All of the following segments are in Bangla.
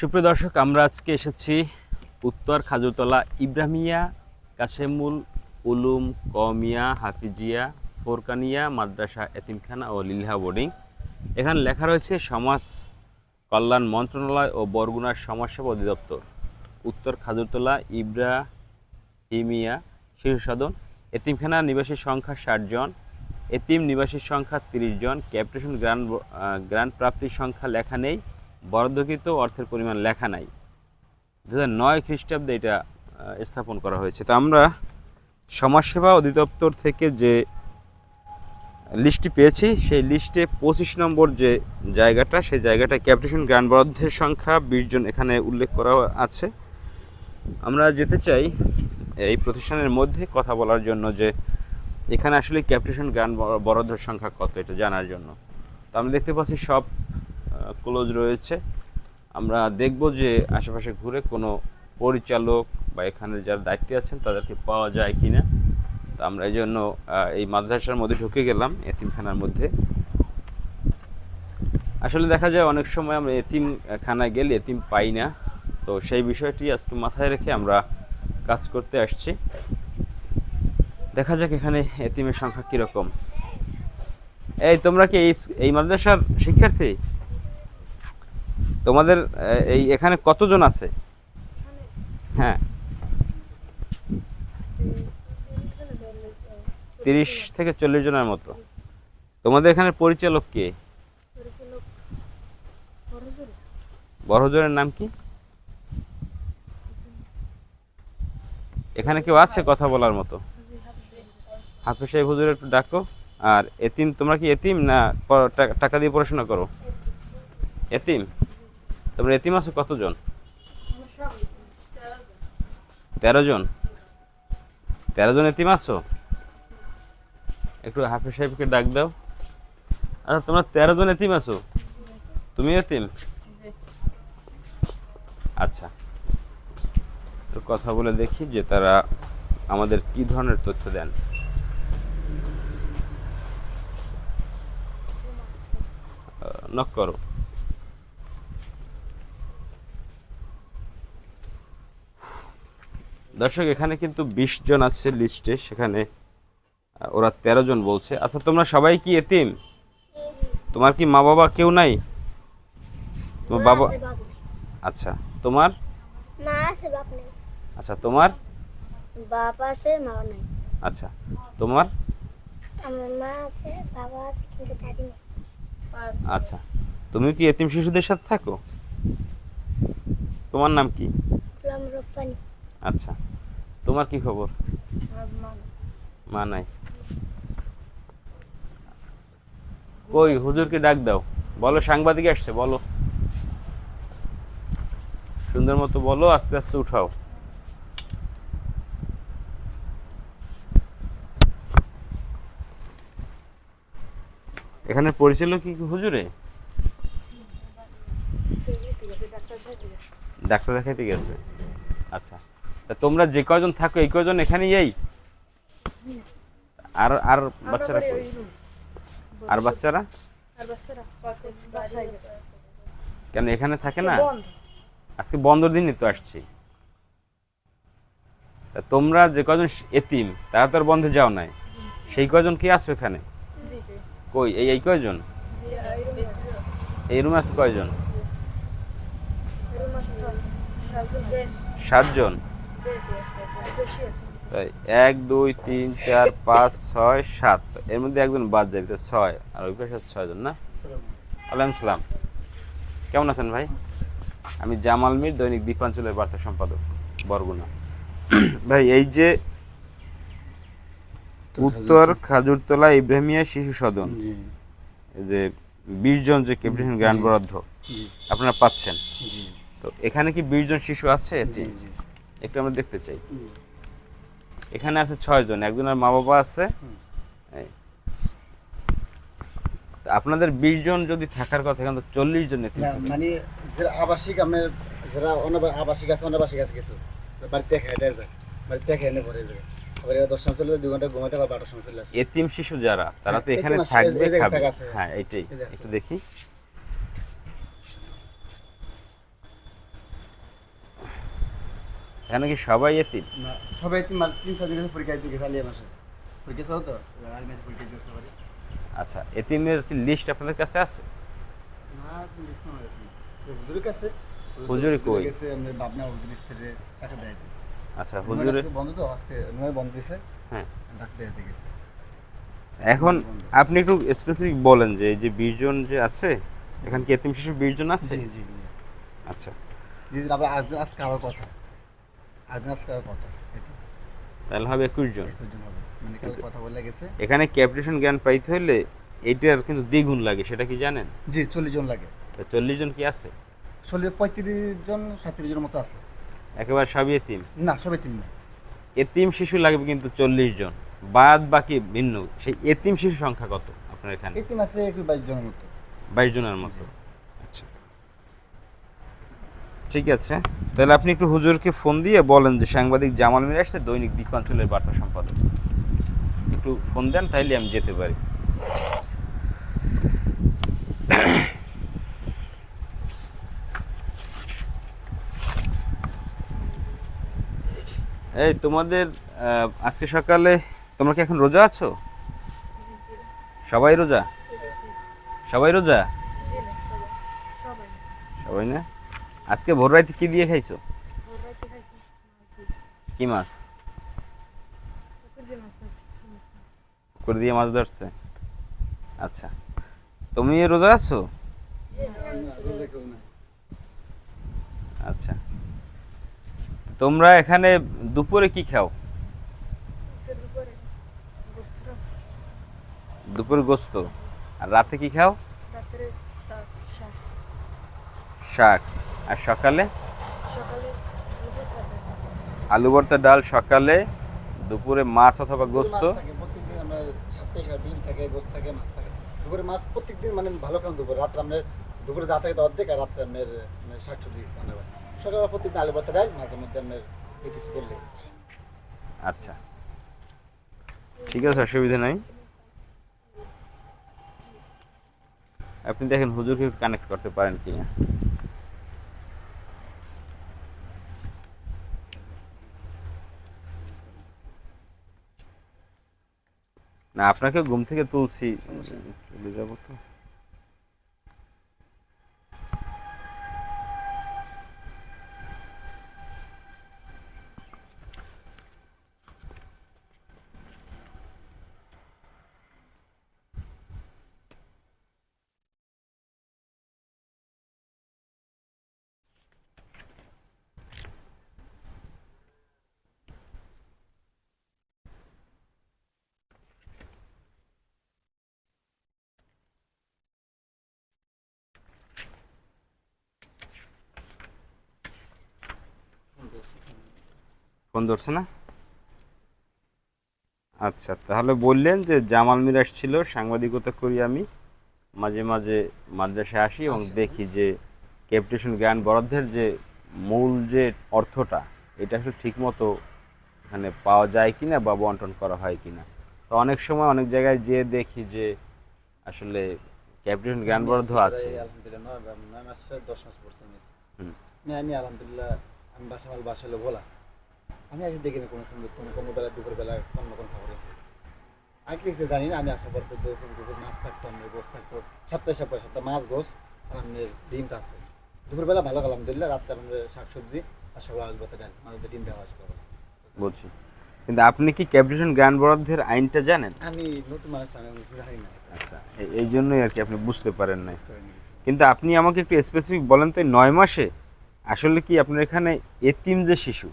সুপ্রিয় দর্শক, আমরা আজকে এসেছি উত্তর খাজুরতলা ইব্রাহিমিয়া, কাশেমুল, উলুম কমিয়া হাফিজিয়া, ফোরকানিয়া, মাদ্রাসা, এতিমখানা ও লিলহা বোর্ডিং। এখানে লেখা রয়েছে, সমাজ কল্যাণ মন্ত্রণালয় ও বরগুনার সমাজসেবা অধিদপ্তর, উত্তর খাজুরতলা ইব্রাহিমিয়া শিশু সদন, এতিমখানা নিবাসীর সংখ্যা ষাট জন, এতিম নিবাসীর সংখ্যা তিরিশ জন, ক্যাপিটেশন গ্রান্ট গ্রান্ট প্রাপ্তির সংখ্যা লেখা নেই। বরাদ্দকৃত অর্থের পরিমাণ লেখা নাই। দু হাজার নয় খ্রিস্টাব্দে এটা স্থাপন করা হয়েছে। তো আমরা সমাজসেবা অধিদপ্তর থেকে যে লিস্টটি পেয়েছি, সেই লিস্টে পঁচিশ নম্বর যে জায়গাটা, সেই জায়গাটা ক্যাপিটেশন গ্রান্ট বরাদ্দের সংখ্যা বিশ জন এখানে উল্লেখ করা আছে। আমরা যেতে চাই এই প্রতিষ্ঠানের মধ্যে কথা বলার জন্য যে এখানে আসলে ক্যাপিটেশন গ্রান্ট বরাদ্দের সংখ্যা কত, এটা জানার জন্য। তো আমরা দেখতে পাচ্ছি সব ক্লোজ রয়েছে। আমরা দেখব যে আশেপাশে ঘুরে কোনো পরিচালক বা এখানে যারা দায়িত্বে আছেন, তাদেরকে পাওয়া যায় কি না তো আমরা এই জন্য এই মাদ্রাসার মধ্যে ঢুকে গেলাম, এতিমখানার মধ্যে। আসলে দেখা যায় অনেক সময় আমরা এতিম খানায় গেলে এতিম পাই না। তো সেই বিষয়টি আজকে মাথায় রেখে আমরা কাজ করতে আসছি। দেখা যাক এখানে এতিমের সংখ্যা কীরকম। এই, তোমরা কি এই মাদ্রাসার শিক্ষার্থী? তোমাদের এই এখানে কতজন আছে? হ্যাঁ। তিরিশ থেকে চল্লিশ জনের মতো। তোমাদের এখানে পরিচালক কে? বড়জনের নাম কি? এখানে কেউ আছে কথা বলার মতো? হাফিজ সাহেব হুজুর একটু ডাকো। আর এতিম, তোমরা কি এতিম না টাকা দিয়ে পড়াশোনা করো? এতিম? তোমরা এতিম আছো কতজন? তেরো জন। তেরো জন এতিম আছো? একটু হাফিজ সাহেবকে ডাক দাও। আচ্ছা তোমরা তেরো জন এতিম আছো? তুমি এতিম? আচ্ছা। তো কথা বলে দেখি যে তারা আমাদের কি ধরনের তথ্য দেন। নক করো। দর্শক এখানে কিন্তু বিশ জন আছে লিস্টে সেখানে ওরা তেরো জন বলছে। আচ্ছা তোমরা সবাই কি এতিম? তোমার কি মা বাবা কেউ নাই? তোমার বাবা। আচ্ছা তোমার? মা আছে বাপ নেই। আচ্ছা তোমার? বাপ আছে মা নাই। আচ্ছা তোমার? আমার মা আছে বাবা আছে কিন্তু দাদি নেই। আচ্ছা তুমি কি এতিম শিশুদের সাথে থাকো? তোমার নাম কি? আচ্ছা তোমার কি খবর? মা নাই কই হুজুরকে ডাক দাও। বলো সাংবাদিক আসছে বলো। সুন্দর মতো বলো আস্তে আস্তে উঠাও। এখানে পরিচালক কি হুজুরে? ডাক্তার দেখাইতে গেছে। আচ্ছা। তোমরা যে কজন থাকো, এই কজন এখানেই এই? আর আর বাচ্চারা আর বাচ্চারা? কেন, এখানে থাকে না? আজকে বন্ধর দিনই তো আসছি। তোমরা যে কজন এতিম, তারা তো আর বন্ধে যাও নাই। সেই কজন কি আছো এখানে? কই, এই এই কয়জন? এই রুমে আছে কয়জন? সাতজন। তাই এক দুই তিন চার পাঁচ ছয় সাত। এর মধ্যে একজন বাদ যাবে ছয়। আর ওই পাশে ছয়জন না? আলাইকুম সালাম। কেমন আছেন ভাই? আমি জামাল মির দৈনিক দ্বীপাঞ্চলের বার্তা সম্পাদক বরগুনা। ভাই এই যে উত্তর খাজুরতলা ইব্রাহিমিয়া শিশু সদন। যে বিশ জন যে ক্যাপিটেশন গ্রান্ট বরাদ্দ আপনারা পাচ্ছেন। তো এখানে কি বিশ জন শিশু আছে একটু আমরা দেখতে চাই। এখানে আছে ছয় জন একজনের মা বাবা আছে আপনাদের বিশ জন যদি থাকার কথা এখানে তো চল্লিশ জন। মানে যারা আবাসিক যারা আবাসিক আছে অনাবাসিক আছে কিছু। বাড়িতে খেয়ে যায় বাড়িতে খেয়ে এনে পরে যায়। আবার এরা দশ সময় চলে যায়, দু ঘণ্টা ঘুমাইতে আবার বারোটার সময় চলে আসে। এতিম শিশু যারা তারা তো এখানে থাকবে খাবে। হ্যাঁ এটাই। এই যে আছে। একটু দেখি। এখানে কি সবাই এতিম? না সবাই তিন মাস তিন চার দিন পরীক্ষা দিতে গেছে আলিয়া মাসে। পরীক্ষা ছিল তো আলি মাসে পরীক্ষা দিতে সবাই আচ্ছা এতিমের কি লিস্ট আপনাদের কাছে আছে? না লিস্ট আমার কাছে হুজুরের কাছে? হুজুরে কই? গেছে আমি বাবনা হুজুর স্থিরে টাকা দেয় আচ্ছা হুজুরে বন্ধ তো আজকে নয় বন্ধ দিছে। হ্যাঁ। ডাক্তার দেখাতে গেছে। এখন আপনি একটু স্পেসিফিক বলেন যে এই যে বিশ জন যে আছে এখানে কি এতিম শিশু বিশ জন আছে? জি জি জি। আচ্ছা। দিদি আবার আজকে আবার কথা। তাহলে হবে একুশ জন। একুশ জন হবে। মানে কথা বলে গেছে। এখানে ক্যাপিটেশন জ্ঞান পাইতে হলে এইটার কিন্তু দ্বিগুণ লাগে সেটা কি জানেন? জি চল্লিশ জন লাগে। তা চল্লিশ জন কি আছে? চল্লিশ পঁয়ত্রিশ জন সাঁত্রিশ জনের মতো আছে। একেবারে সবই এতিম? না এতিম শিশু লাগবে কিন্তু চল্লিশ জন। বাদ বাকি ভিন্ন। সেই এতিম শিশু সংখ্যা কত আপনার এখানে? এই তিন আছে বাইশ জনের মতো। বাইশ জনের মতো। ঠিক আছে। তাহলে আপনি একটু হুজুরকে ফোন দিয়ে বলেন যে সাংবাদিক জামাল মির আসছে, দৈনিক দ্বীপাঞ্চলের বার্তা সম্পাদক। একটু ফোন দেন, তাইলে আমি যেতে পারি। এই তোমাদের আজকে সকালে তোমরা কি এখন রোজা আছো? সবাই রোজা? সবাই রোজা? সবাই না? আজকে ভোর রাতে কি দিয়ে খাইছো? কি মাছ? পুকুর দিয়ে মাছ ধরছে আচ্ছা। তুমি রোজা আছো। আচ্ছা। তোমরা এখানে দুপুরে কি খাও? দুপুরে গোস্ত আর রাতে কি খাও? শাক। আর সকালে? আলু ভর্তা ডাল সকালে দুপুরে মাছ অথবা গোস্ত? প্রত্যেকদিন আমরা সপ্তাহে ডিম থাকে গোস থাকে মাছ থাকে। দুপুরে মাছ প্রত্যেকদিন মানে ভালো খান দুপুরে। রাত্রে আপনার দুপুরে যা থাকে অর্ধেক আর রাত্রে আপনার শাক সবজি রান্না সকালে প্রত্যেকদিন আলু ভর্তা ডাল মাঝে মধ্যে আপনার কিছু করলে। আচ্ছা। ঠিক আছে অসুবিধা নাই। আপনি দেখেন হুজুরকে কানেক্ট করতে পারেন কিনা। না আপনাকে ঘুম থেকে তুলছি। চলে যাব তো। ফোন ধরছে না? আচ্ছা তাহলে বললেন যে জামাল মিরাজ ছিল সাংবাদিকতা করি আমি। মাঝে মাঝে মাদ্রাসায় আসি এবং দেখি যে ক্যাপিটেশন জ্ঞান বরাদ্দের যে মূল যে অর্থটা এটা আসলে ঠিকমতো এখানে পাওয়া যায় কিনা বা বন্টন করা হয় কিনা। তো অনেক সময় অনেক জায়গায় যেয়ে দেখি যে আসলে ক্যাপিটেশন জ্ঞান বরাদ্দ আছে আলহামদুলিল্লাহ আলহামদুলিল্লাহ আমি বাসা মাল বাসা হলো ভোলা। আমি আজকে দেখিনি কোনো সুন্দর কোনো কোনো বেলা দুপুর বেলা অন্য কোনো খবর আছে আগে কিছু জানি না আমি আসা পড়তে দুপুর দুপুর মাছ থাকতো আপনার গোস থাকতো সপ্তাহে সপ্তাহে সপ্তাহে মাছ গোস আর আপনার ডিমটা আছে দুপুরবেলা ভালো আলহামদুলিল্লাহ রাত্রে আপনার শাক সবজি আর সকাল আলু ভাতে ডাল মানে ডিম দেওয়া সকালবেলা। বলছি কিন্তু আপনি কি ক্যাপিটেশন জ্ঞান বরাদ্দের আইনটা জানেন আমি নতুন মানুষ আমি জানি না আচ্ছা এই জন্যই আর কি আপনি বুঝতে পারেন কিছু। কিন্তু আপনি আমাকে একটু স্পেসিফিক বলেন তো নয় মাসে আসলে কি আপনার এখানে এতিম যে শিশু।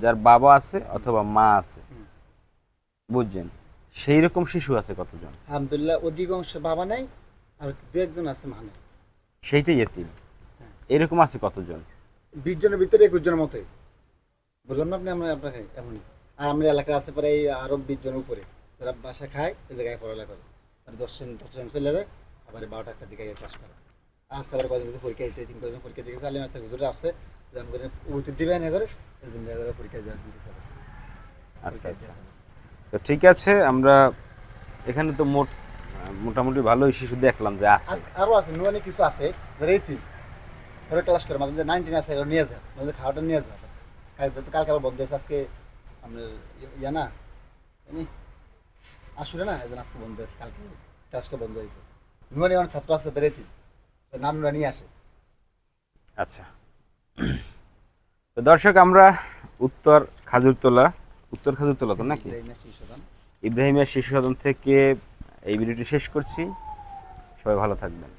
যার বাবা আছে অথবা মা আছে। বুঝছেন? সেই রকম শিশু আছে কতজন? আলহামদুলিল্লাহ অধিকাংশ বাবা নাই আর দু একজন আছে মা নেই। সেইটাই এতিম। হ্যাঁ। এরকম আছে কতজন? বিশ জনের ভিতরে একুশ জনের মতোই। বললাম না আপনি আমরা আপনাকে এমনই। আর আমাদের এলাকা আছে প্রায় আরও বিশ জনের উপরে। যারা বাসা খায় এই জায়গায় পড়ালেখা করে। আর দশ জন দশ জন চলে যায় আবার বারোটা একটা দিকে চাষ করে। আসছে আবার কয়েকজন পরীক্ষা দিতে তিন কদিন পরীক্ষা দিতে আলিম আসতে হুজুরে আসছে। যেমন করে উত্তর দিবে না করে এই জন্য এবারে পরীক্ষা দিতেছে আবার। আচ্ছা আচ্ছা। তো ঠিক আছে আমরা এখানে তো মোট মোটামুটি ভালোই শিশু দেখলাম যে আছে। আরও আছে নুয়ানি কিছু আছে এই তিন। ক্লাস করে মাঝে নাইনটিন আছে নিয়ে যায় মাঝে খাওয়াটা নিয়ে যায় তো কালকে আবার বন্ধ আছে আজকে আপনার ইয়ে- ইয়া না আসলে না এজন আজকে বন্ধ আছে কালকে আজকে বন্ধ হয়েছে। নুরানি অনেক ছাত্র আছে এটি নাম নুরানি আসে। আচ্ছা। তো দর্শক আমরা উত্তর খাজুরতলা উত্তর খাজুরতলা তো নাকি? ইব্রাহিমের শিশু সদন থেকে এই ভিডিওটি শেষ করছি। সবাই ভালো থাকবেন।